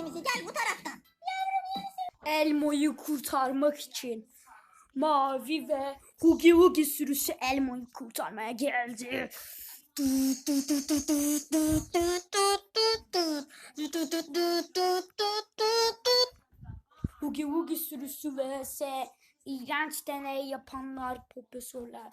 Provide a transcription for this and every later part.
ikimizi gel bu taraftan. Elmo'yu kurtarmak için Mavi ve Hugi Hugi sürüsü Elmo'yu kurtarmaya geldi. Hugi Hugi sürüsü vs iğrenç deney yapanlar profesörler.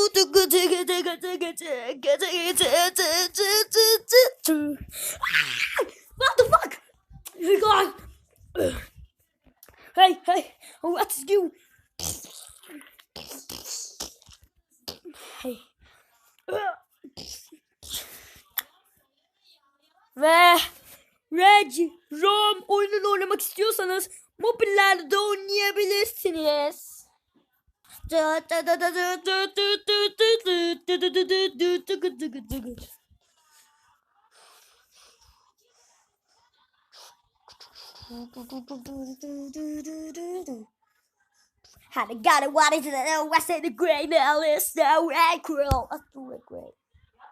kötü kötü kötü kötü kötü kötü kötü What the fuck? Hey guy. Hey hey. What is you? Hey. Ve Reg Rom oyununu oynamak istiyorsanız mobillerde oynayabilirsiniz. How a got it, what is it? Oh, I said the great Alice, the red I do it great.